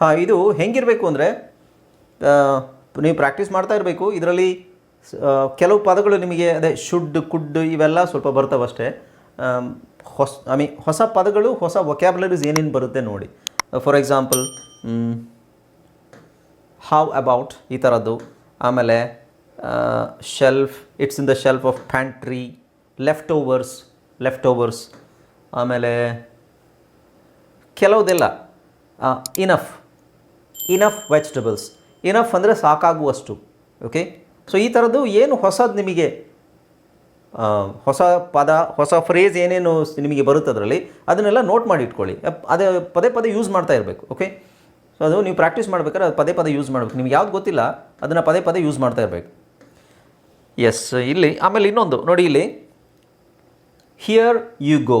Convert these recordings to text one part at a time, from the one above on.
ಹಾಂ, ಇದು ಹೆಂಗಿರಬೇಕು ಅಂದರೆ ನೀವು ಪ್ರಾಕ್ಟೀಸ್ ಮಾಡ್ತಾ ಇರಬೇಕು. ಇದರಲ್ಲಿ ಕೆಲವು ಪದಗಳು ನಿಮಗೆ, ಅದೇ ಶುಡ್ ಕುಡ್ ಇವೆಲ್ಲ ಸ್ವಲ್ಪ ಬರ್ತಾವಷ್ಟೇ ಹೊಸ ಐ ಮೀನ್ ಹೊಸ ಪದಗಳು, ಹೊಸ ವೊಕ್ಯಾಬ್ಲರೀಸ್ ಏನೇನು ಬರುತ್ತೆ ನೋಡಿ. ಫಾರ್ ಎಕ್ಸಾಂಪಲ್ ಹೌ ಅಬೌಟ್ ಈ ಥರದ್ದು ಆಮೇಲೆ shelf it's in the shelf of pantry leftovers leftovers ಆಮೇಲೆ, ಕೆಲವುದೆಲ್ಲ ಇನಫ್ ಇನಫ್ ವೆಜಿಟೇಬಲ್ಸ್ ಇನಫ್ ಅಂದರೆ ಸಾಕಾಗುವಷ್ಟು ಓಕೆ ಸೊ ಈ ಥರದ್ದು ಏನು ಹೊಸದು ನಿಮಗೆ ಹೊಸ ಪದ, ಹೊಸ ಫ್ರೇಸ್ ಏನೇನು ನಿಮಗೆ ಬರುತ್ತೆ ಅದರಲ್ಲಿ, ಅದನ್ನೆಲ್ಲ ನೋಟ್ ಮಾಡಿ ಇಟ್ಕೊಳ್ಳಿ. ಅದೇ ಪದೇ ಪದೇ ಯೂಸ್ ಮಾಡ್ತಾ ಇರಬೇಕು ಓಕೆ ಸೊ ಅದು ನೀವು ಪ್ರಾಕ್ಟೀಸ್ ಮಾಡ್ಬೇಕಾದ್ರೆ ಅದು ಪದೇ ಪದೇ ಯೂಸ್ ಮಾಡಬೇಕು. ನಿಮ್ಗೆ ಯಾವ್ದು ಗೊತ್ತಿಲ್ಲ, ಅದನ್ನು ಪದೇ ಪದೇ ಯೂಸ್ ಮಾಡ್ತಾ ಇರಬೇಕು. ಎಸ್ ಇಲ್ಲಿ, ಆಮೇಲೆ ಇನ್ನೊಂದು, ನೋಡಿ ಇಲ್ಲಿ. Here you go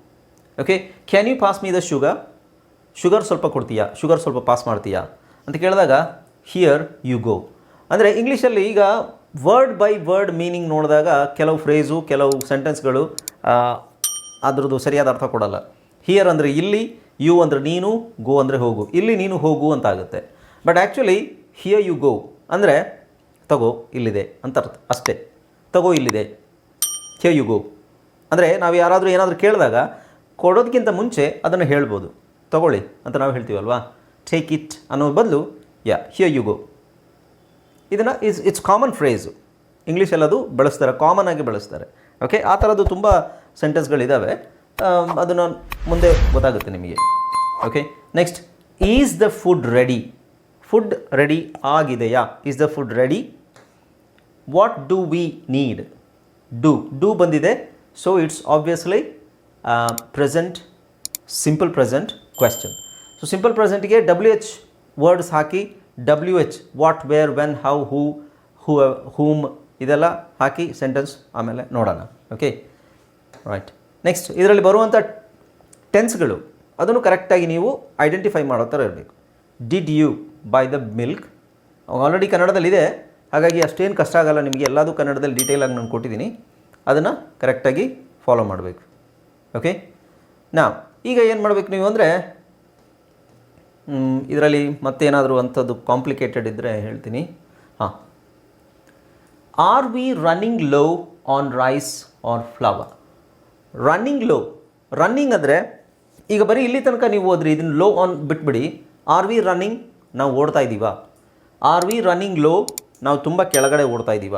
okay can you pass me the sugar sugar ಸ್ವಲ್ಪ ಕೊಡ್ತೀಯಾ? ಶುಗರ್ ಸ್ವಲ್ಪ ಪಾಸ್ ಮಾಡ್ತೀಯಾ? ಅಂತ ಕೇಳಿದಾಗ ಹಿಯರ್ ಯು ಗೋ ಅಂದರೆ ಇಂಗ್ಲೀಷಲ್ಲಿ ಈಗ ವರ್ಡ್ ಬೈ ವರ್ಡ್ ಮೀನಿಂಗ್ ನೋಡಿದಾಗ ಕೆಲವು ಫ್ರೇಸು ಕೆಲವು ಸೆಂಟೆನ್ಸ್ಗಳು ಅದರದ್ದು ಸರಿಯಾದ ಅರ್ಥ ಕೊಡಲ್ಲ. ಹಿಯರ್ ಅಂದರೆ ಇಲ್ಲಿ ಯು ಅಂದರೆ ನೀನು ಗೋ ಅಂದರೆ ಹೋಗು. ಇಲ್ಲಿ ನೀನು ಹೋಗು ಅಂತ ಆಗುತ್ತೆ but actually here you go ಅಂದರೆ, ತಗೋ, ಇಲ್ಲಿದೆ ಅಂತ ಅರ್ಥ. ಅಷ್ಟೇ. ತಗೋ, ಇಲ್ಲಿದೆ. ಹಿಯರ್ ಯು ಗೋ ಅಂದರೆ ನಾವು ಯಾರಾದರೂ ಏನಾದರೂ ಕೇಳಿದಾಗ ಕೊಡೋದಕ್ಕಿಂತ ಮುಂಚೆ ಅದನ್ನು ಹೇಳ್ಬೋದು. ತಗೊಳ್ಳಿ ಅಂತ ನಾವು ಹೇಳ್ತೀವಲ್ವಾ? ಟೇಕ್ ಇಟ್ ಅನ್ನೋ ಬದಲು ಯಾ ಹಿಯರ್ ಯು ಗೋ ಇದನ್ನು ಇಸ್ ಇಟ್ಸ್ ಕಾಮನ್ ಫ್ರೇಸು ಇಂಗ್ಲೀಷಲ್ಲಿ ಅದು ಬಳಸ್ತಾರೆ ಕಾಮನ್ ಆಗಿ ಬಳಸ್ತಾರೆ. ಓಕೆ ಆ ಥರದ್ದು ತುಂಬ ಸೆಂಟೆನ್ಸ್ಗಳಿದ್ದಾವೆ ಅದನ್ನು ಮುಂದೆ ಗೊತ್ತಾಗುತ್ತೆ ನಿಮಗೆ. Okay next is the food ready food ready ಆಗಿದೆಯಾ? Is the food ready what do we need do do ಬಂದಿದೆ so it's obviously present simple present question so simple ಪ್ರೆಸೆಂಟ್ಗೆ W H words hockey W H what where when how who who whom ಇದೆಲ್ಲ ಹಾಕಿ sentence ಆಮೇಲೆ ನೋಡೋಣ. Okay right next ಇದರಲ್ಲಿ ಬರುವಂಥ ಟೆನ್ಸ್ಗಳು ಅದನ್ನು ಕರೆಕ್ಟಾಗಿ ನೀವು ಐಡೆಂಟಿಫೈ ಮಾಡೋ ಥರ ಇರಬೇಕು. Did you buy the milk already ಕನ್ನಡದಲ್ಲಿದೆ ಹಾಗಾಗಿ ಅಷ್ಟೇನು ಕಷ್ಟ ಆಗಲ್ಲ ನಿಮಗೆ. ಎಲ್ಲದೂ ಕನ್ನಡದಲ್ಲಿ ಡೀಟೇಲಾಗಿ ನಾನು ಕೊಟ್ಟಿದ್ದೀನಿ. ಅದನ್ನು ಕರೆಕ್ಟಾಗಿ ಫಾಲೋ ಮಾಡಬೇಕು. ಓಕೆ ನಾ ಈಗ ಏನು ಮಾಡಬೇಕು ನೀವು ಅಂದರೆ ಇದರಲ್ಲಿ ಮತ್ತೇನಾದರೂ ಅಂಥದ್ದು ಕಾಂಪ್ಲಿಕೇಟೆಡ್ ಇದ್ದರೆ ಹೇಳ್ತೀನಿ. ಹಾಂ. Are we running low on rice are flour running low running ಅಂದರೆ, ಈಗ ಬರೀ ಇಲ್ಲಿ ತನಕ ನೀವು ಹೋದ್ರಿ, ಇದನ್ನು ಲೋ ಆನ್ ಬಿಟ್ಬಿಡಿ. ಆರ್ ವಿ ರನ್ನಿಂಗ್ ನಾವು ಓಡ್ತಾ ಇದ್ದೀವ ಆರ್ ವಿ ರನ್ನಿಂಗ್ ಲೋ ನಾವು ತುಂಬ ಕೆಳಗಡೆ ಓಡ್ತಾ ಇದ್ದೀವ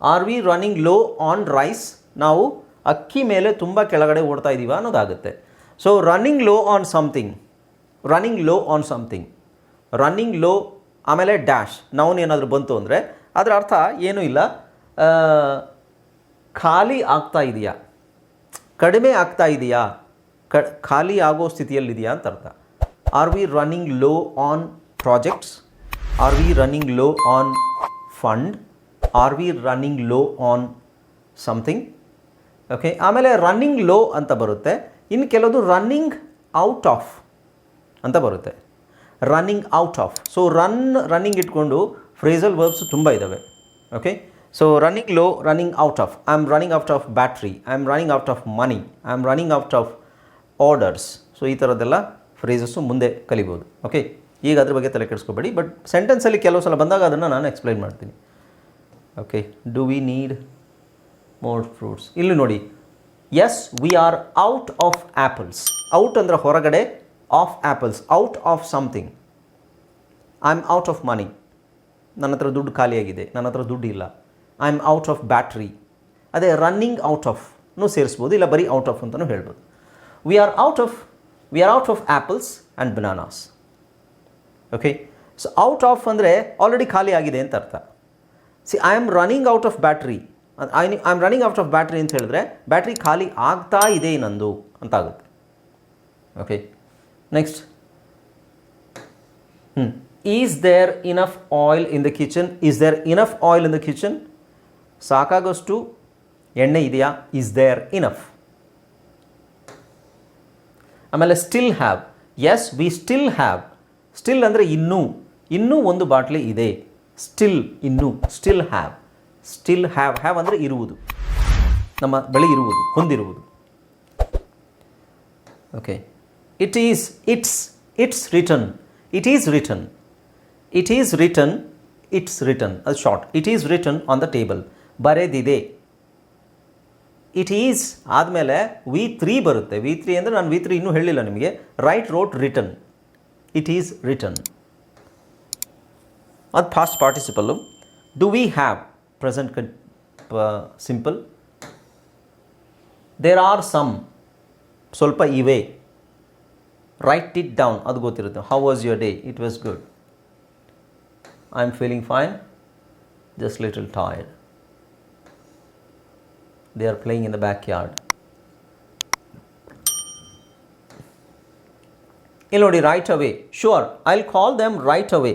are we running low on rice ನಾವು ಅಕ್ಕಿ ಮೇಲೆ ತುಂಬ ಕೆಳಗಡೆ ಓಡ್ತಾ ಇದ್ದೀವ ಅನ್ನೋದಾಗುತ್ತೆ. So running low on something running low on something running low ಆಮೇಲೆ ಡ್ಯಾಶ್ ನೌನ್ ಏನಾದರೂ ಬಂತು ಅಂದರೆ, ಅದರ ಅರ್ಥ ಏನೂ ಇಲ್ಲ. ಖಾಲಿ ಆಗ್ತಾ ಇದೆಯಾ, ಕಡಿಮೆ ಆಗ್ತಾ ಇದೆಯಾ, ಕ, ಖಾಲಿ ಆಗೋ ಸ್ಥಿತಿಯಲ್ಲಿದೆಯಾ ಅಂತ ಅರ್ಥ. Are we running low on projects are we running low on fund are we running low on something okay ಆಮೇಲೆ ರನ್ನಿಂಗ್ ಲೋ ಅಂತ ಬರುತ್ತೆ. ಇನ್ನು ಕೆಲವುದು ರನ್ನಿಂಗ್ ಔಟ್ ಆಫ್ ಅಂತ ಬರುತ್ತೆ. Running out of so run running ಇಟ್ಕೊಂಡು ಫ್ರೇಸಲ್ ವರ್ಬ್ಸ್ ತುಂಬ ಇದ್ದಾವೆ okay so running low running out of I am running out of battery I am running out of money I am running out of orders so ಈ ಥರದ್ದೆಲ್ಲ ಫ್ರೇಸಸ್ಸು ಮುಂದೆ ಕಲಿಬೋದು. Okay ಈಗ ಅದ್ರ ಬಗ್ಗೆ ತಲೆ ಕೆಡಿಸ್ಕೋಬೇಡಿ. ಬಟ್ ಸೆಂಟೆನ್ಸಲ್ಲಿ ಕೆಲವು ಸಲ ಬಂದಾಗ ಅದನ್ನು ನಾನು ಎಕ್ಸ್ಪ್ಲೈನ್ ಮಾಡ್ತೀನಿ. Okay do we need more fruits ಇಲ್ಲಿ ನೋಡಿ. Yes we are out of apples out ಅಂದರೆ ಹೊರಗಡೆ of apples out of something I am out of money ನನ್ನ ಹತ್ರ ದುಡ್ಡು ಖಾಲಿಯಾಗಿದೆ ನನ್ನ ಹತ್ರ ದುಡ್ಡು ಇಲ್ಲ. I am out of battery ಅದೇ ರನ್ನಿಂಗ್ ಔಟ್ ಆಫ್ನು ಸೇರಿಸ್ಬೋದು, ಇಲ್ಲ ಬರೀ ಔಟ್ ಆಫ್ ಅಂತಲೂ ಹೇಳ್ಬೋದು. We are out of we are out of apples and bananas okay so out of ಅಂದರೆ ಆಲ್ರೆಡಿ ಖಾಲಿ ಆಗಿದೆ ಅಂತ ಅರ್ಥ. See I am running out of battery I I am running out of battery ಅಂತ ಹೇಳಿದ್ರೆ battery ಖಾಲಿ ಆಗ್ತಾ ಇದೆ ನಂದು ಅಂತ ಆಗುತ್ತೆ ಓಕೆ ನೆಕ್ಸ್ಟ್ ಹ್ಞೂ is there enough oil in the kitchen is there enough oil in the kitchen ಸಾಕಾಗೋಷ್ಟು ಎಣ್ಣೆ ಇದೆಯಾ? ಈಸ್ ದೇರ್ ಇನಫ್ ಆಮೇಲೆ still have yes we still have still ಅಂದರೆ ಇನ್ನೂ. ಇನ್ನೂ ಒಂದು ಬಾಟ್ಲಿ ಇದೆ. ಸ್ಟಿಲ್ ಇನ್ನೂ. Still have still have have ಅಂದರೆ ಇರುವುದು. ನಮ್ಮ ಬಳಿ ಇರುವುದು, ಹೊಂದಿರುವುದು. Okay it is it's it's written it is written it is written it's written ಅದು short it is written on the table ಬರೆದಿದೆ. ಇಟ್ ಈಸ್ ಆದಮೇಲೆ ವಿ ತ್ರೀ ಬರುತ್ತೆ. ವಿ ತ್ರೀ ಅಂದರೆ ನಾನು ವಿ ತ್ರೀ ಇನ್ನೂ ಹೇಳಿಲ್ಲ ನಿಮಗೆ. Write wrote written it is written ಅದು past participle do we have present simple there are some ಸ್ವಲ್ಪ ಇವೆ. ರೈಟ್ ಇಟ್ ಡೌನ್ ಅದು ಗೊತ್ತಿರುತ್ತೆ. How was your day it was good I am feeling fine just little tired they are playing in the backyard. ಇಲ್ಲಿ ನೋಡಿ right away sure I will call them right away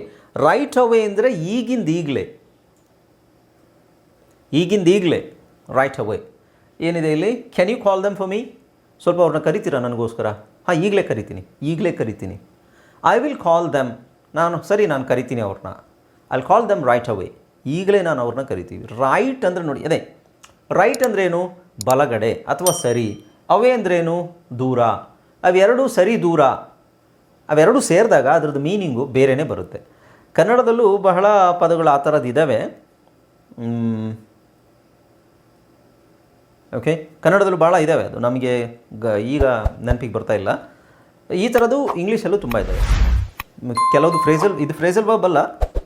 right away ಅಂದರೆ ಈಗಿಂದ ಈಗಲೇ. ಈಗಿಂದ ಈಗಲೇ right away ಏನಿದೆ ಇಲ್ಲಿ? Can you call them for me ಸ್ವಲ್ಪ ಅವ್ರನ್ನ ಕರಿತೀರಾ ನನಗೋಸ್ಕರ? ಹಾಂ, ಈಗಲೇ ಕರಿತೀನಿ ಈಗಲೇ ಕರಿತೀನಿ. ಐ ವಿಲ್ ಕಾಲ್ ದಮ್ ನಾನು, ಸರಿ, ನಾನು ಕರಿತೀನಿ ಅವ್ರನ್ನ. ಐ ಕಾಲ್ ದಮ್ ರೈಟ್ ಅವೇ ಈಗಲೇ ನಾನು ಅವ್ರನ್ನ ಕರಿತೀವಿ. ರೈಟ್ ಅಂದರೆ ನೋಡಿ, ಅದೇ ರೈಟ್ ಅಂದ್ರೇನು ಬಲಗಡೆ ಅಥವಾ ಸರಿ. ಅವೇ ಅಂದ್ರೇನು ದೂರ. ಅವೆರಡೂ ಸರಿ, ದೂರ. ಅವೆರಡೂ ಸೇರಿದಾಗ ಅದರದ್ದು ಮೀನಿಂಗು ಬೇರೆಯೇ ಬರುತ್ತೆ. ಕನ್ನಡದಲ್ಲೂ ಬಹಳ ಪದಗಳು ಆ ಥರದ್ದು ಇದ್ದಾವೆ ಓಕೆ ಕನ್ನಡದಲ್ಲೂ ಭಾಳ ಇದ್ದಾವೆ ಅದು. ನಮಗೆ ಗ, ಈಗ ನೆನಪಿಗೆ ಬರ್ತಾ ಇಲ್ಲ. ಈ ಥರದ್ದು ಇಂಗ್ಲೀಷಲ್ಲೂ ತುಂಬ ಇದ್ದಾವೆ ಕೆಲವೊಂದು ಫ್ರೇಸಲ್ ಇದು ಫ್ರೇಸಲ್ ವರ್ಬ್ ಅಲ್ಲ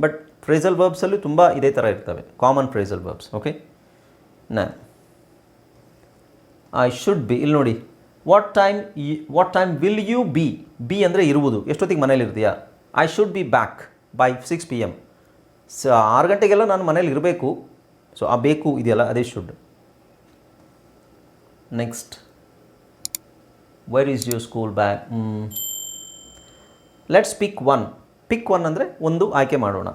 ಬಟ್ ಫ್ರೇಸಲ್ ವರ್ಬ್ಸಲ್ಲೂ ತುಂಬ ಇದೇ ಥರ ಇರ್ತವೆ. ಕಾಮನ್ ಫ್ರೇಸಲ್ ವರ್ಬ್ಸ್ ಓಕೆ ನಾ ಐ ಶುಡ್ ಬಿ ಇಲ್ಲಿ ನೋಡಿ. What time what time will you be be ಅಂದರೆ ಇರುವುದು. ಎಷ್ಟೊತ್ತಿಗೆ ಮನೇಲಿ ಇರ್ತೀಯಾ? I should be back by six P M so, ಆರು ಗಂಟೆಗೆಲ್ಲ ನಾನು ಮನೇಲಿ ಇರಬೇಕು. ಸೊ ಆ ಬೇಕು ಇದೆಯಲ್ಲ, ಅದೇ should next is is school school bag let's pick one pick one ಅಂದರೆ ಒಂದು ಆಯ್ಕೆ ಮಾಡೋಣ.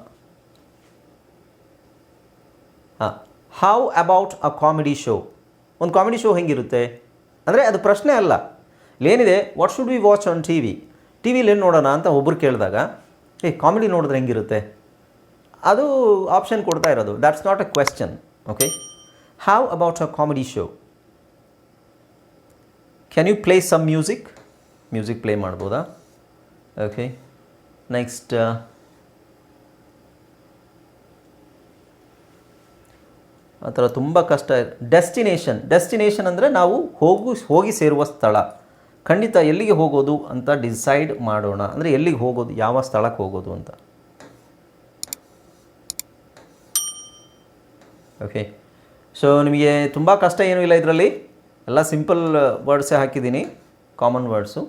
ಹಾಂ. How about a comedy show ಒಂದು ಕಾಮಿಡಿ ಶೋ ಹೆಂಗಿರುತ್ತೆ? ಅಂದರೆ ಅದು ಪ್ರಶ್ನೆ ಅಲ್ಲ. ಇಲ್ಲೇನಿದೆ what should we watch on T V T ವಿಲಿ ಏನು ನೋಡೋಣ ಅಂತ ಒಬ್ಬರು ಕೇಳಿದಾಗ, ಏ ಕಾಮಿಡಿ ನೋಡಿದ್ರೆ ಹೆಂಗಿರುತ್ತೆ? ಅದು ಆಪ್ಷನ್ ಕೊಡ್ತಾ ಇರೋದು. That's not a question okay how about a comedy show can you play some music music play ಮಾಡ್ಬೋದಾ? ಓಕೆ ನೆಕ್ಸ್ಟ್ ಆ ಥರ ತುಂಬ ಕಷ್ಟ ಡೆಸ್ಟಿನೇಷನ್ ಡೆಸ್ಟಿನೇಷನ್ ಅಂದರೆ ನಾವು ಹೋಗು, ಹೋಗಿ ಸೇರುವ ಸ್ಥಳ. ಖಂಡಿತ ಎಲ್ಲಿಗೆ ಹೋಗೋದು ಅಂತ ಡಿಸೈಡ್ ಮಾಡೋಣ. ಅಂದರೆ ಎಲ್ಲಿಗೆ ಹೋಗೋದು, ಯಾವ ಸ್ಥಳಕ್ಕೆ ಹೋಗೋದು ಅಂತ. ಓಕೆ ಸೊ ನಿಮಗೆ ತುಂಬ ಕಷ್ಟ ಏನೂ ಇಲ್ಲ ಇದರಲ್ಲಿ? ಎಲ್ಲ ಸಿಂಪಲ್ ವರ್ಡ್ಸೇ ಹಾಕಿದ್ದೀನಿ ಕಾಮನ್ ವರ್ಡ್ಸು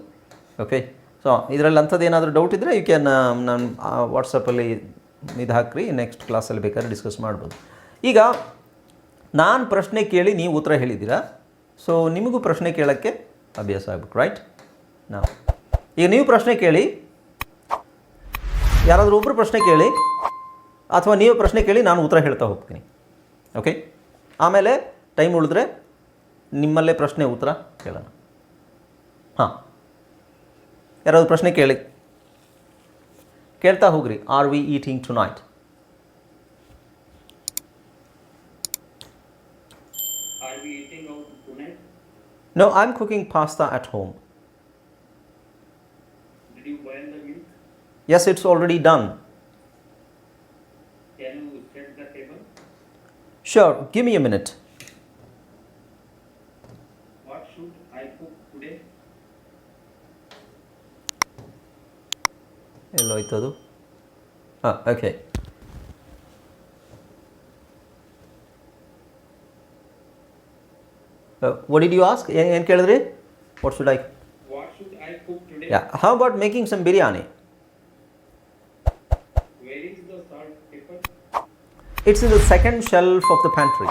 ಓಕೆ ಸೊ ಇದರಲ್ಲಿ ಅಂಥದ್ದು ಏನಾದರೂ ಡೌಟ್ ಇದ್ದರೆ ಯು ಕ್ಯಾನ್ ನಾನು ವಾಟ್ಸಪ್ಪಲ್ಲಿ ಇದು ಹಾಕ್ರಿ ನೆಕ್ಸ್ಟ್ ಕ್ಲಾಸಲ್ಲಿ ಬೇಕಾದ್ರೆ ಡಿಸ್ಕಸ್ ಮಾಡ್ಬೋದು. ಈಗ, ನಾನು ಪ್ರಶ್ನೆ ಕೇಳಿ ನೀವು ಉತ್ತರ ಹೇಳಿದ್ದೀರಾ? ಸೊ ನಿಮಗೂ ಪ್ರಶ್ನೆ ಕೇಳೋಕ್ಕೆ ಅಭ್ಯಾಸ ಆಗ್ಬೇಕು ರೈಟ್ ನಾವು ಈಗ ನೀವು ಪ್ರಶ್ನೆ ಕೇಳಿ, ಯಾರಾದರೂ ಒಬ್ಬರು ಪ್ರಶ್ನೆ ಕೇಳಿ, ಅಥವಾ ನೀವು ಪ್ರಶ್ನೆ ಕೇಳಿ ನಾನು ಉತ್ತರ ಹೇಳ್ತಾ ಹೋಗ್ತೀನಿ. ಓಕೆ ಆಮೇಲೆ ಟೈಮ್ ಉಳಿದ್ರೆ ನಿಮ್ಮಲ್ಲೇ ಪ್ರಶ್ನೆ ಉತ್ತರ ಕೇಳೋಣ ಹಾಂ ಯಾರಾದರೂ ಪ್ರಶ್ನೆ ಕೇಳಿ ಕೇಳ್ತಾ ಹೋಗ್ರಿ are we eating tonight Are we eating out tonight? No, I'm cooking pasta at home. Did you boil the milk? Yes, it's already done. Can you set the table? Sure, give me a minute. ಎಲ್ಲೋಯ್ತು ಅದು ಹಾಂ okay what did you ask ಏನು ಏನು ಕೇಳಿದ್ರಿ what should I What should I cook today? Yeah how about making some biryani Where is the salt pepper? It's in the second shelf of the pantry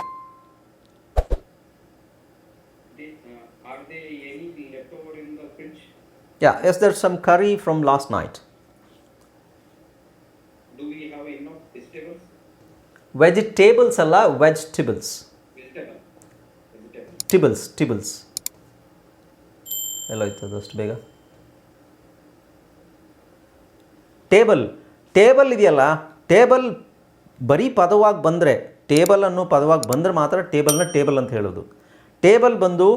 They, uh, are there any leftover in the fridge? Yeah yes there some curry from last night Vegetables ಅಲ್ಲ vegetables vegetable vegetable ಟಿಬಲ್ಸ್ ಟಿಬಲ್ಸ್ ಎಲ್ಲೋಯ್ತು ಆಯ್ತದ ಅಷ್ಟು ಬೇಗ. Table table ಇದೆಯಲ್ಲ table ಬರೀ ಪದವಾಗಿ ಬಂದರೆ ಟೇಬಲ್ ಅನ್ನೋ ಪದವಾಗಿ ಬಂದರೆ ಮಾತ್ರ ಟೇಬಲ್ನ ಟೇಬಲ್ ಅಂತ ಹೇಳೋದು. ಟೇಬಲ್ ಬಂದು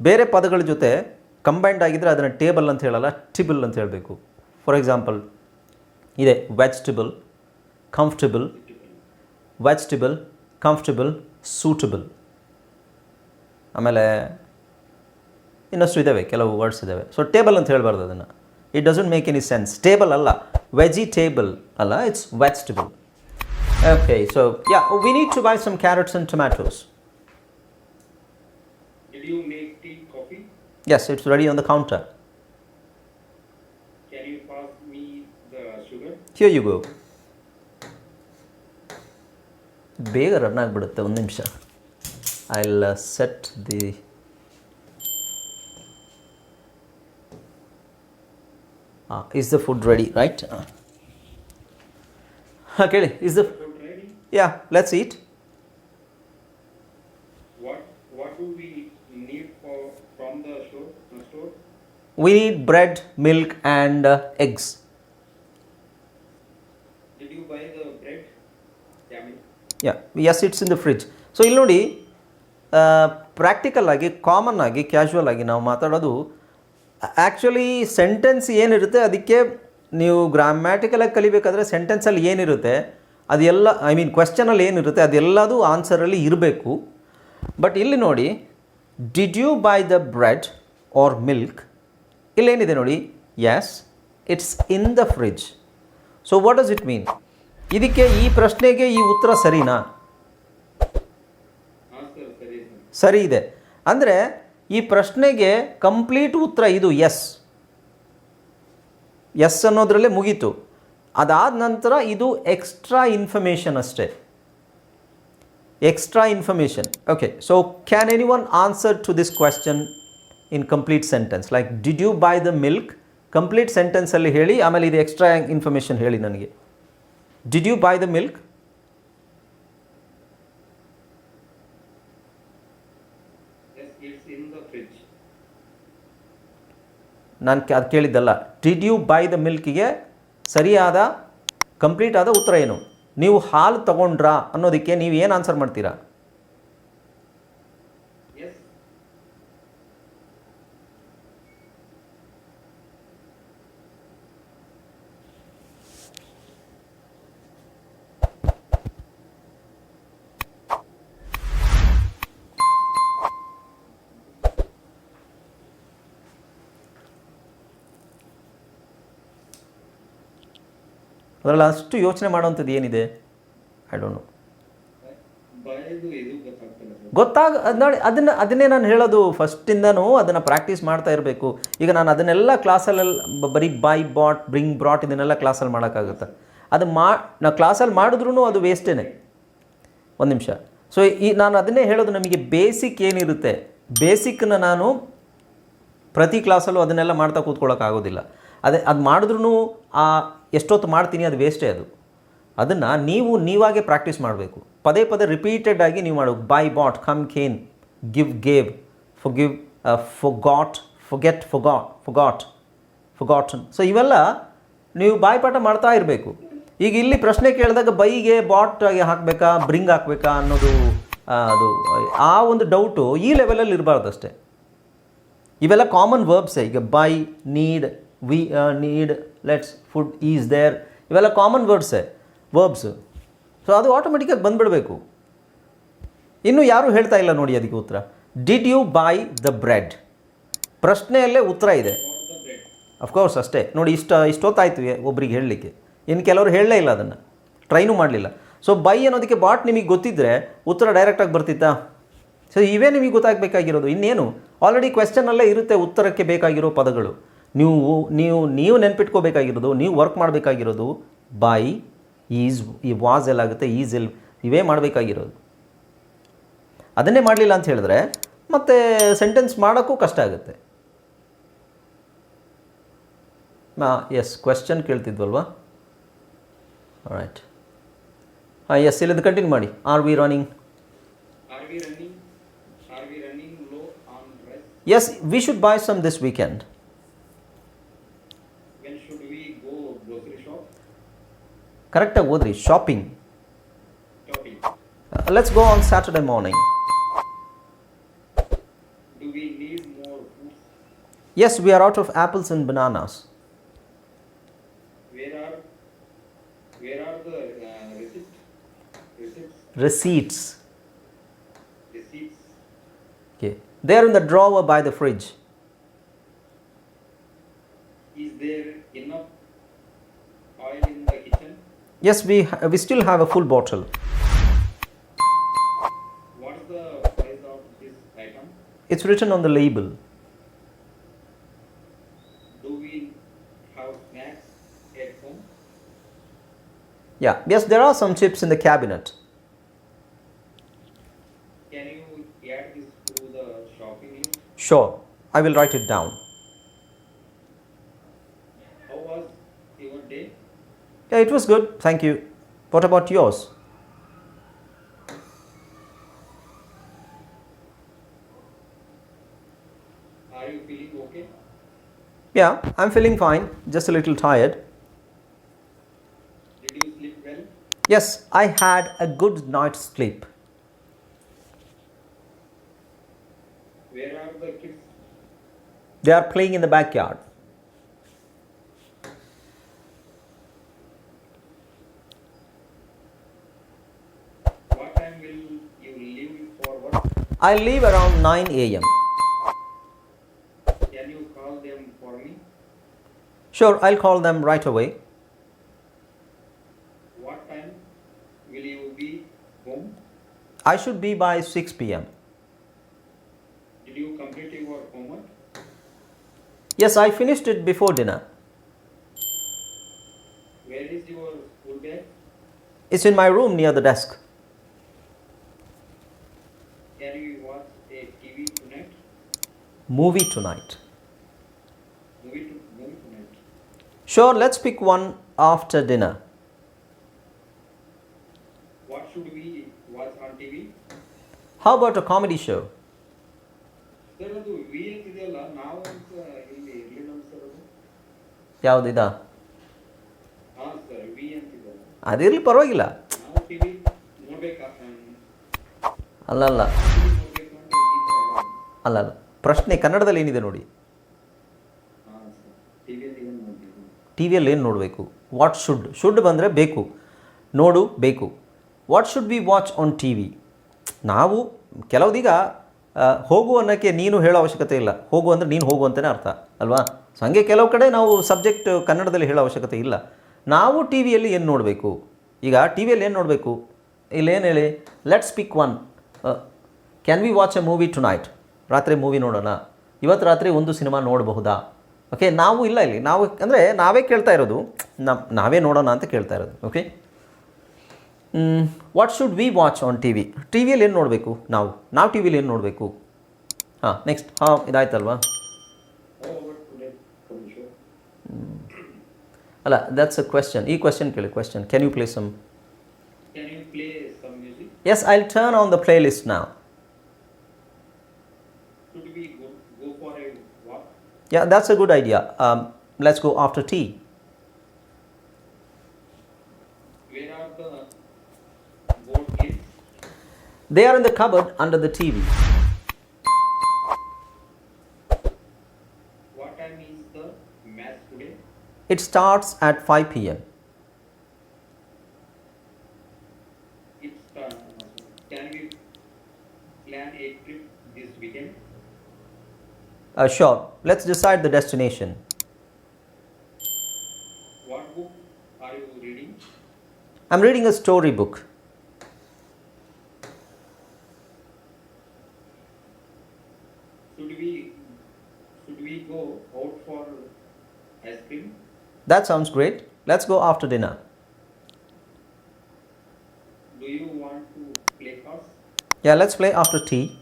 ಬೇರೆ ಪದಗಳ ಜೊತೆ ಕಂಬೈಂಡ್ ಆಗಿದ್ದರೆ ಅದನ್ನು ಟೇಬಲ್ ಅಂತ ಹೇಳಲ್ಲ ಟಿಬಲ್ ಅಂತ ಹೇಳಬೇಕು. ಫಾರ್ ಎಕ್ಸಾಂಪಲ್ ಇದೆ vegetable comfortable vegetable comfortable suitable ಆಮೇಲೆ ಇನ್ನಷ್ಟು ಇದ್ದಾವೆ ಕೆಲವು ವರ್ಡ್ಸ್ ಇದ್ದಾವೆ ಸೊ ಟೇಬಲ್ ಅಂತ ಹೇಳಬಾರ್ದು ಅದನ್ನು. It doesn't make any sense table ಅಲ್ಲ ವೆಜಿಟೇಬಲ್ ಅಲ್ಲ it's vegetable okay so yeah we need to buy some carrots and tomatoes Did you make tea, coffee? Yes it's ready on the counter Can you pass ಬೇಗ run ಆಗಿಬಿಡುತ್ತೆ ಒಂದು ನಿಮಿಷ I will set the is the food ready right ಹಾಂ ಕೇಳಿ is the Food ready? Yeah let's eat What what do we need for from the store? Uh, store? we need bread milk and uh, eggs Yeah yes it's in the fridge so ಇಲ್ಲಿ ನೋಡಿ practical ಆಗಿ common ಆಗಿ casual ಆಗಿ ನಾವು ಮಾತಾಡೋದು actually sentence ಏನಿರುತ್ತೆ, ಅದಕ್ಕೆ ನೀವು ಗ್ರಾಮ್ಯಾಟಿಕಲಾಗಿ ಕಲಿಬೇಕಾದ್ರೆ ಸೆಂಟೆನ್ಸಲ್ಲಿ ಏನಿರುತ್ತೆ, ಅದೆಲ್ಲ ಐ ಮೀನ್ ಕ್ವೆಶ್ಚನಲ್ಲಿ ಏನಿರುತ್ತೆ, ಅದೆಲ್ಲದೂ ಆನ್ಸರಲ್ಲಿ ಇರಬೇಕು. ಬಟ್ ಇಲ್ಲಿ ನೋಡಿ did you buy the bread or milk ಇಲ್ಲೇನಿದೆ ನೋಡಿ yes it's in the fridge so what does it mean ಇದಕ್ಕೆ ಈ ಪ್ರಶ್ನೆಗೆ ಈ ಉತ್ತರ ಸರಿನಾ. ಸರಿ ಇದೆ. ಅಂದರೆ ಈ ಪ್ರಶ್ನೆಗೆ ಕಂಪ್ಲೀಟ್ ಉತ್ತರ ಇದು ಎಸ್ ಎಸ್ ಅನ್ನೋದರಲ್ಲೇ ಮುಗೀತು. ಅದಾದ ನಂತರ ಇದು ಎಕ್ಸ್ಟ್ರಾ ಇನ್ಫಾರ್ಮೇಷನ್ ಅಷ್ಟೇ. Extra information okay so can anyone answer to this question in complete sentence like did you buy the milk complete ಸೆಂಟೆನ್ಸಲ್ಲಿ ಹೇಳಿ, ಆಮೇಲೆ ಇದು ಎಕ್ಸ್ಟ್ರಾ ಇನ್ಫಾರ್ಮೇಷನ್ ಹೇಳಿ ನನಗೆ. Did you buy the milk? Yes, it's in the fridge. ನಾನು ಅದು ಕೇಳಿದ್ದಲ್ಲ did you buy the ಮಿಲ್ಕಿಗೆ ಸರಿಯಾದ ಕಂಪ್ಲೀಟ್ ಆದ ಉತ್ತರ ಏನು ನೀವು ಹಾಲು ತಗೊಂಡ್ರಾ ಅನ್ನೋದಕ್ಕೆ ನೀವು ಏನು ಆನ್ಸರ್ ಮಾಡ್ತೀರಾ ಅದರಲ್ಲಿ ಅಷ್ಟು ಯೋಚನೆ ಮಾಡುವಂಥದ್ದು ಏನಿದೆ? ಐ ಡೋಂಟ್ ನೋ ಗೊತ್ತಾಗ ನೋಡಿ, ಅದನ್ನು, ಅದನ್ನೇ ನಾನು ಹೇಳೋದು ಫಸ್ಟಿಂದನೂ ಅದನ್ನು ಪ್ರಾಕ್ಟೀಸ್ ಮಾಡ್ತಾ ಇರಬೇಕು. ಈಗ ನಾನು ಅದನ್ನೆಲ್ಲ ಕ್ಲಾಸಲ್ಲೆಲ್ಲ ಬರೀ ಬೈ ಬಾಟ್ ಬ್ರಿಂಗ್ ಬ್ರಾಟ್ ಇದನ್ನೆಲ್ಲ ಕ್ಲಾಸಲ್ಲಿ ಮಾಡೋಕ್ಕಾಗುತ್ತೆ? ಅದು ಮಾ ನಾವು ಕ್ಲಾಸಲ್ಲಿ ಮಾಡಿದ್ರೂ ಅದು ವೇಸ್ಟೇನೆ ಒಂದು ನಿಮಿಷ. ಸೊ ಈ, ನಾನು ಅದನ್ನೇ ಹೇಳೋದು ನಮಗೆ ಬೇಸಿಕ್ ಏನಿರುತ್ತೆ? ಬೇಸಿಕ್ನ ನಾನು ಪ್ರತಿ ಕ್ಲಾಸಲ್ಲೂ ಅದನ್ನೆಲ್ಲ ಮಾಡ್ತಾ ಕೂತ್ಕೊಳ್ಳೋಕ್ಕಾಗೋದಿಲ್ಲ ಅದೇ, ಅದು ಮಾಡಿದ್ರೂ ಆ ಎಷ್ಟೊತ್ತು ಮಾಡ್ತೀನಿ ಅದು ವೇಸ್ಟೇ ಅದು. ಅದನ್ನು ನೀವು ನೀವಾಗೆ ಪ್ರಾಕ್ಟೀಸ್ ಮಾಡಬೇಕು. ಪದೇ ಪದೇ ರಿಪೀಟೆಡ್ ಆಗಿ ನೀವು ಮಾಡಬೇಕು buy bought come came give gave ಫು ಗಿವ್ ಫು got forget forgot forgot forgotten so ಇವೆಲ್ಲ ನೀವು ಬಾಯ್ಪಾಠ ಮಾಡ್ತಾ ಇರಬೇಕು. ಈಗ ಇಲ್ಲಿ ಪ್ರಶ್ನೆ ಕೇಳಿದಾಗ ಬೈಗೆ ಆಗಿ ಹಾಕಬೇಕಾ ಬ್ರಿಂಗ್ ಹಾಕಬೇಕಾ ಅನ್ನೋದು ಅದು, ಆ ಒಂದು ಡೌಟು ಈ ಲೆವೆಲಲ್ಲಿ ಇರಬಾರ್ದು ಅಷ್ಟೇ ಇವೆಲ್ಲ ಕಾಮನ್ ವರ್ಬ್ಸೇ ಈಗ buy need we need let's food is there ಇವೆಲ್ಲ ಕಾಮನ್ ವರ್ಡ್ಸೇ ವರ್ಬ್ಸ್ ಸೊ ಅದು ಆಟೋಮೆಟಿಕಾಗಿ ಬಂದ್ಬಿಡಬೇಕು. ಇನ್ನು ಯಾರೂ ಹೇಳ್ತಾ ಇಲ್ಲ ನೋಡಿ ಅದಕ್ಕೆ ಉತ್ತರ. Did you buy the bread ಪ್ರಶ್ನೆಯಲ್ಲೇ ಉತ್ತರ ಇದೆ. ಅಫ್ಕೋರ್ಸ್ ಅಷ್ಟೇ. ನೋಡಿ, ಇಷ್ಟ, ಇಷ್ಟೊತ್ತಾಯ್ತು ಒಬ್ರಿಗೆ ಹೇಳಲಿಕ್ಕೆ. ಇನ್ನು ಕೆಲವರು ಹೇಳಲೇ ಇಲ್ಲ ಅದನ್ನು. ಟ್ರೈನೂ ಮಾಡಲಿಲ್ಲ. ಸೊ ಬೈ ಅನ್ನೋದಕ್ಕೆ ಬಾಟ್ ನಿಮಗೆ ಗೊತ್ತಿದ್ದರೆ ಉತ್ತರ ಡೈರೆಕ್ಟಾಗಿ ಬರ್ತಿತ್ತಾ? ಸೊ ಇವೇ ನಿಮಗೆ ಗೊತ್ತಾಗಬೇಕಾಗಿರೋದು. ಇನ್ನೇನು? ಆಲ್ರೆಡಿ ಕ್ವೆಶನಲ್ಲೇ ಇರುತ್ತೆ ಉತ್ತರಕ್ಕೆ ಬೇಕಾಗಿರೋ ಪದಗಳು. ನೀವು ನೀವು ನೀವು ನೆನ್ಪಿಟ್ಕೋಬೇಕಾಗಿರೋದು ನೀವು ವರ್ಕ್ ಮಾಡಬೇಕಾಗಿರೋದು ಬೈ ಈಸ್ ಈ ವಾಸ್ ಎಲ್ಲಾಗುತ್ತೆ ಈಸ್ ಎಲ್ ಇವೇ ಮಾಡಬೇಕಾಗಿರೋದು. ಅದನ್ನೇ ಮಾಡಲಿಲ್ಲ ಅಂತ ಹೇಳಿದ್ರೆ ಮತ್ತೆ ಸೆಂಟೆನ್ಸ್ ಮಾಡೋಕ್ಕೂ ಕಷ್ಟ ಆಗುತ್ತೆ. ಎಸ್ ಕ್ವೆಶ್ಚನ್ ಕೇಳ್ತಿದ್ವಲ್ವಾ? ರೈಟ್ ಹಾಂ ಎಸ್ ಇಲ್ಲಿಂದ ಕಂಟಿನ್ಯೂ ಮಾಡಿ. Are we running? Yes we should buy some this weekend When should we go grocery shop? ಕರೆಕ್ಟಾಗಿ ಓದ್ರಿ shopping Shopping. Let's go on Saturday morning Do we need more foods? S we are out of apples and bananas Where are where are the uh, receipts? Receipts. Receipts Receipts. Okay. They are in the drawer by the fridge. Yes, we, we still have a full bottle. What is the price of this item? It's written on the label. Do we have snacks at home? Yeah, yes, there are some chips in the cabinet. Can you add this to the shopping list? Sure, I will write it down. How was your day? Yeah, it was good, thank you. What about yours? Are you feeling okay? Yeah, I'm feeling fine, just a little tired. Did you sleep well? Yes, I had a good night's sleep. Where are the kids? They are playing in the backyard. What time will you leave for work? I leave around 9 am. Can you call them for me? Sure, I'll call them right away. What time will you be home? I should be by 6 pm. Did you complete your homework? Yes, I finished it before dinner. Where is your school bag? It's in my room near the desk. Movie tonight. Sure, let's pick one after dinner. What should we watch on TV? How about a comedy show? ಯಾವುದಿದ ಅದಿರಲಿ ಪರವಾಗಿಲ್ಲ ಅಲ್ಲಲ್ಲ TV ಪ್ರಶ್ನೆ ಕನ್ನಡದಲ್ಲಿ ಏನಿದೆ ನೋಡಿ? T ವಿಯಲ್ಲಿ ಏನು ನೋಡಬೇಕು? ವಾಟ್ ಶುಡ್ ಶುಡ್ ಬಂದರೆ ಬೇಕು. ನೋಡು, ಬೇಕು. What should be watch on T V ನಾವು ಕೆಲವುದೀಗ ಹೋಗು ಅನ್ನೋಕ್ಕೆ ನೀನು ಹೇಳೋ ಅವಶ್ಯಕತೆ ಇಲ್ಲ. ಹೋಗು ಅಂದರೆ ನೀನು ಹೋಗು ಅಂತಲೇ ಅರ್ಥ, ಅಲ್ವಾ? ಸೊ ಹಾಗೆ ಕೆಲವು ಕಡೆ ನಾವು ಸಬ್ಜೆಕ್ಟ್ ಕನ್ನಡದಲ್ಲಿ ಹೇಳೋ ಅವಶ್ಯಕತೆ ಇಲ್ಲ. ನಾವು ಟಿ ವಿಯಲ್ಲಿ ಏನು ನೋಡಬೇಕು? ಈಗ ಟಿ ವಿಯಲ್ಲಿ ಏನು ನೋಡಬೇಕು? ಇಲ್ಲೇನು ಹೇಳಿ? Let's pick one can we watch a movie tonight ರಾತ್ರಿ ಮೂವಿ ನೋಡೋಣ. ಇವತ್ತು ರಾತ್ರಿ ಒಂದು ಸಿನಿಮಾ ನೋಡಬಹುದಾ? ಓಕೆ ನಾವು ಇಲ್ಲ ಇಲ್ಲಿ. ನಾವು ಅಂದರೆ ನಾವೇ ಕೇಳ್ತಾ ಇರೋದು ನಮ್ಮ ನಾವೇ ನೋಡೋಣ ಅಂತ ಕೇಳ್ತಾ ಇರೋದು okay what should we watch on T V T ವಿಯಲ್ಲಿ ಏನು ನೋಡಬೇಕು ನಾವು? ನಾವು ಟಿ ವಿಲಿ ಏನು ನೋಡಬೇಕು? ಹಾಂ ನೆಕ್ಸ್ಟ್ ಹಾಂ ಇದಾಯ್ತಲ್ವಾ? ಅಲ್ಲ ದಟ್ಸ್ ಅ ಕ್ವೆಶನ್ ಈ ಕ್ವೆಶನ್ ಕೇಳಿ question can you play some? Yes I turn on the playlist ನಾವು yeah that's a good idea. Um, let's go after tea. Where are the board games? They are in the cupboard under the TV. What time is the match today? It starts at 5 p.m. Can we plan a trip this weekend? Uh, sure, let's decide the destination. What book are you reading? I'm reading a storybook. Should we should we go out for ice cream? That sounds great. Let's go after dinner. Do you want to play cards? Yeah, let's play after tea.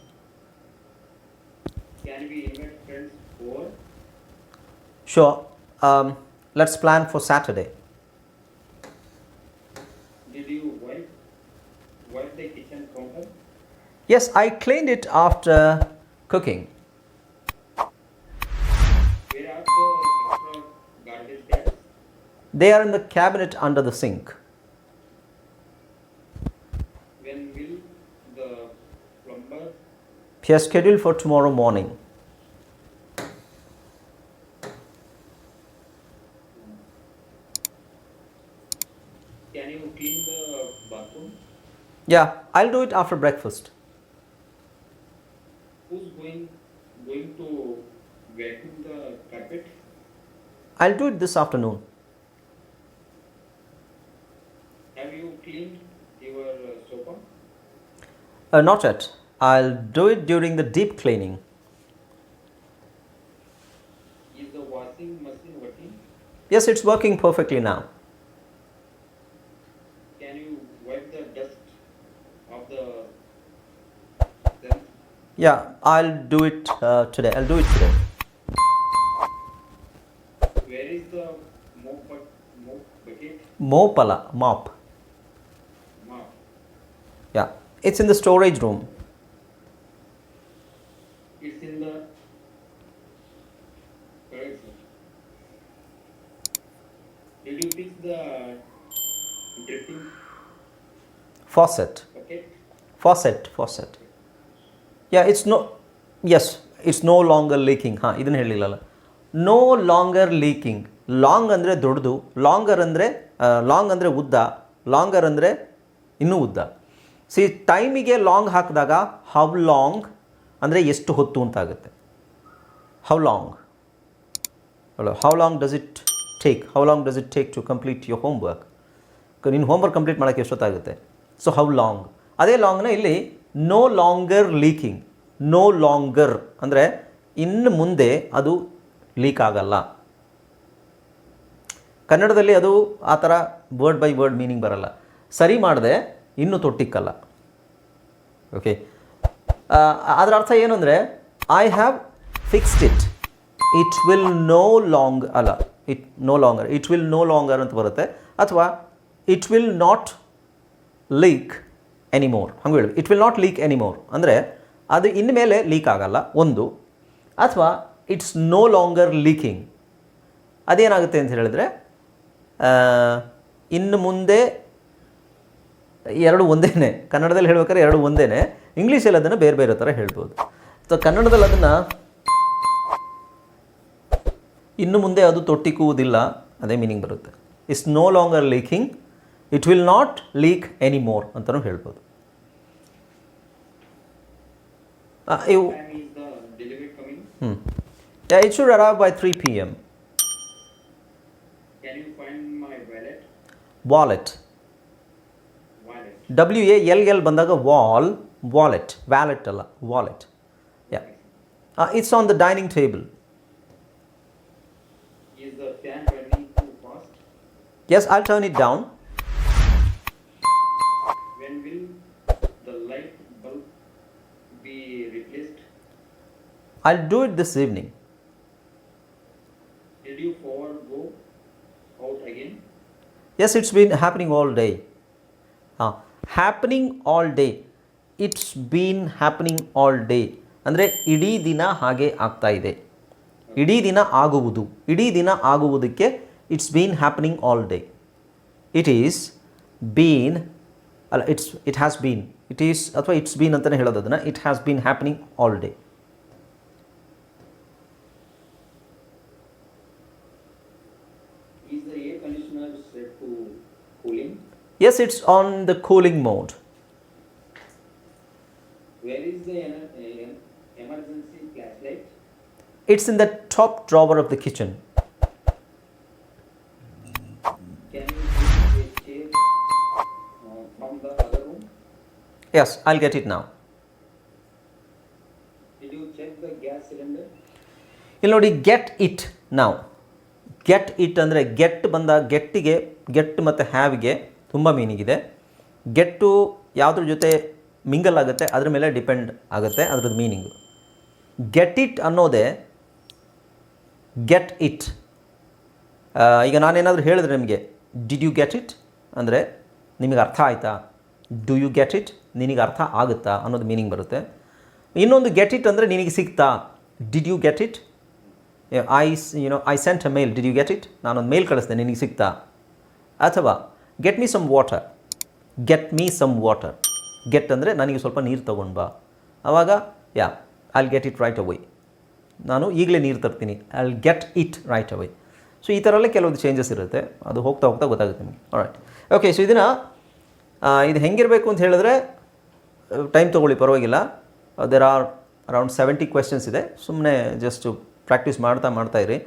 Can we invite friends over? Sure. Um, let's plan for Saturday. Did you wipe wipe the kitchen counter? Yes, I cleaned it after cooking. Where are the extra garbage bags? They are in the cabinet under the sink. When will the plumber He has scheduled for tomorrow morning. can you clean the bathroom? Yeah, I'll do it after breakfast. Who's going going to vacuum the carpet? I'll do it this afternoon. Have you cleaned your uh, sofa? Uh, not yet. I'll do it during the deep cleaning. Is the washing machine working? Yes, it's working perfectly now. Can you wipe the dust of the shelf? Yeah, I'll do it uh, today. I'll do it today. Where is the mop, mop bucket? Mopala, mop. Mop. Yeah, it's in the storage room. It's in the correct sir. Did you fix the dripping Faucet. bucket? Faucet, faucet. Yeah, it's no yes it's no longer leaking ಹಾಂ ಇದನ್ನು ಹೇಳಿಲ್ಲಲ್ಲ. No longer leaking long ಅಂದರೆ ದೊಡ್ಡದು. Longer ಅಂದರೆ long ಅಂದರೆ ಉದ್ದ. Longer ಅಂದರೆ ಇನ್ನೂ ಉದ್ದ. ಸಿ ಟೈಮಿಗೆ ಲಾಂಗ್ ಹಾಕಿದಾಗ ಹೌ ಲಾಂಗ್ ಅಂದರೆ ಎಷ್ಟು ಹೊತ್ತು ಅಂತ ಆಗುತ್ತೆ. ಹೌ ಲಾಂಗ್ ಅಲ್ಲ how long does it take how long does it take to complete your homework ನಿನ್ನ ಹೋಮ್ವರ್ಕ್ ಕಂಪ್ಲೀಟ್ ಮಾಡೋಕ್ಕೆ ಎಷ್ಟೊತ್ತಾಗುತ್ತೆ? ಸೊ ಹೌ ಲಾಂಗ್ ಅದೇ ಲಾಂಗ್ನ ಇಲ್ಲಿ no longer leaking no longer ಅಂದರೆ ಇನ್ನು ಮುಂದೆ ಅದು ಲೀಕ್ ಆಗಲ್ಲ. ಕನ್ನಡದಲ್ಲಿ ಅದು ಆ ಥರ ವರ್ಡ್ ಬೈ ವರ್ಡ್ ಮೀನಿಂಗ್ ಬರಲ್ಲ. ಸರಿ ಮಾಡಿದೆ, ಇನ್ನೂ ತೊಟ್ಟಿಕ್ಕಲ್ಲ. ಓಕೆ ಅದರ ಅರ್ಥ ಏನು ಅಂದರೆ I have fixed it it will no long ಅಲ್ಲ it no longer it will no longer ಅಂತ ಬರುತ್ತೆ. ಅಥವಾ it will not leak anymore ಹಂಗೆ ಹೇಳಿ. It will not leak anymore ಅಂದರೆ ಅದು ಇನ್ಮೇಲೆ ಲೀಕ್ ಆಗಲ್ಲ. ಒಂದು. ಅಥವಾ ಇಟ್ಸ್ ನೋ ಲಾಂಗರ್ ಲೀಕಿಂಗ್ ಅದೇನಾಗುತ್ತೆ ಅಂತ ಹೇಳಿದ್ರೆ ಇನ್ನು ಮುಂದೆ ಎರಡು ಒಂದೇ ಕನ್ನಡದಲ್ಲಿ ಹೇಳ್ಬೇಕಾದ್ರೆ ಎರಡು ಒಂದೇ ಇಂಗ್ಲೀಷಲ್ಲಿ ಅದನ್ನು ಬೇರೆ ಬೇರೆ ಥರ ಹೇಳ್ಬೋದು. ಸೊ ಕನ್ನಡದಲ್ಲಿ ಅದನ್ನು ಇನ್ನು ಮುಂದೆ ಅದು ತೊಟ್ಟಿಕ್ಕುವುದಿಲ್ಲ ಅದೇ ಮೀನಿಂಗ್ ಬರುತ್ತೆ. It's no longer leaking it will not leak any more ಅಂತಲೂ ಹೇಳ್ಬೋದು ಆ, ಇವು Time is the delivery coming? ಹ್ಞೂ it should arrive by three P M Can you find my wallet? Wallet Wallet. W A L L ಬಂದಾಗ wall wallet wallet ಅಲ್ಲ wallet yeah it's on the dining table Is the fan running too fast? Yes I turn it down When will the light bulb be replaced? I do it this evening Did you forward go out again? Yes it's been happening all day ಹಾಂ happening all day it's been happening all day ಅಂದರೆ ಇಡೀ ದಿನ ಹಾಗೆ ಆಗ್ತಾ ಇದೆ. ಇಡೀ ದಿನ ಆಗುವುದು. ಇಡೀ ದಿನ ಆಗುವುದಕ್ಕೆ it's been happening all day it is been ಅಲ್ಲ it's it has been it is ಅಥವಾ ಇಟ್ಸ್ ಬೀನ್ ಅಂತಲೇ ಹೇಳೋದು ಅದನ್ನು it has been happening all day Is the air conditioner set to cooling? Yes it's on the cooling mode Where is the ener- uh, emergency flashlight? It's in the top drawer of the kitchen Yes I'll get it ನಾವು Did you check the gas cylinder? ಇಲ್ಲಿ ನೋಡಿ get it ನಾವು get it ಅಂದರೆ get ಬಂದ ಗೆಟ್ಟಿಗೆ get ಮತ್ತು ಹ್ಯಾವ್ಗೆ ತುಂಬ meaning ಇದೆ. ಗೆಟ್ಟು ಯಾವುದ್ರ ಜೊತೆ ಮಿಂಗಲ್ ಆಗುತ್ತೆ ಅದ್ರ ಮೇಲೆ ಡಿಪೆಂಡ್ ಆಗುತ್ತೆ ಅದ್ರದ್ದು ಮೀನಿಂಗು ಗೆಟ್ ಇಟ್ ಅನ್ನೋದೇ ಗೆಟ್ ಇಟ್ ಈಗ ನಾನೇನಾದರೂ ಹೇಳಿದ್ರೆ ನಿಮಗೆ ಡಿಡ್ ಯು ಗೆಟ್ ಇಟ್ ಅಂದರೆ ನಿಮಗೆ ಅರ್ಥ ಆಯ್ತಾ? ಡು ಯು ಗೆಟ್ ಇಟ್ ನಿನಗೆ ಅರ್ಥ ಆಗುತ್ತಾ ಅನ್ನೋದು ಮೀನಿಂಗ್ ಬರುತ್ತೆ. ಇನ್ನೊಂದು ಗೆಟ್ ಇಟ್ ಅಂದರೆ ನಿನಗೆ ಸಿಗ್ತಾ. Did you get it I you know I sent a mail did you get it ನಾನೊಂದು ಮೇಲ್ ಕಳಿಸ್ದೆ, ನಿನಗೆ ಸಿಗ್ತಾ. ಅಥವಾ get me some water get me some water get ಅಂದರೆ ನನಗೆ ಸ್ವಲ್ಪ ನೀರು ತೊಗೊಂಡು ಬಾ. ಆವಾಗ yeah I'll get it right away ನಾನು ಈಗಲೇ ನೀರು ತರ್ತೀನಿ. I'll get it right away so ಈ ಥರ ಎಲ್ಲ ಕೆಲವೊಂದು ಚೇಂಜಸ್ ಇರುತ್ತೆ. ಅದು ಹೋಗ್ತಾ ಹೋಗ್ತಾ ಗೊತ್ತಾಗುತ್ತೆ ನಿಮಗೆ. ರೈಟ್ ಓಕೆ ಸೊ ಇದನ್ನು ಇದು ಹೆಂಗಿರಬೇಕು ಅಂತ ಹೇಳಿದ್ರೆ ಟೈಮ್ ತೊಗೊಳ್ಳಿ, ಪರವಾಗಿಲ್ಲ. There are around seventy questions ಇದೆ. ಸುಮ್ಮನೆ ಜಸ್ಟು ಪ್ರಾಕ್ಟೀಸ್ ಮಾಡ್ತಾ ಮಾಡ್ತಾ ಇರಿ.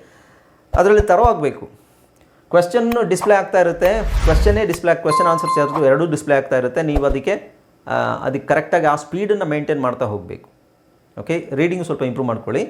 ಅದರಲ್ಲಿ ತರವಾಗಬೇಕು ಕ್ವೆಶ್ಚನ್ ಡಿಸ್ಪ್ಲೇ ಆಗ್ತಾ ಇರುತ್ತೆ. ಕ್ವೆಶನ್ನೇ ಡಿಸ್ಪ್ಲೇ ಕ್ವೆಶನ್ ಆನ್ಸರ್ಸ್ ಯಾವುದು ಎರಡೂ ಡಿಸ್ಪ್ಲೇ ಆಗ್ತಾ ಇರುತ್ತೆ. ನೀವು ಅದಕ್ಕೆ ಅದಕ್ಕೆ ಕರೆಕ್ಟಾಗಿ ಆ ಸ್ಪೀಡನ್ನು ಮೇಂಟೈನ್ ಮಾಡ್ತಾ ಹೋಗಬೇಕು. ಓಕೆ ರೀಡಿಂಗ್ ಸ್ವಲ್ಪ ಇಂಪ್ರೂವ್ ಮಾಡ್ಕೊಳ್ಳಿ.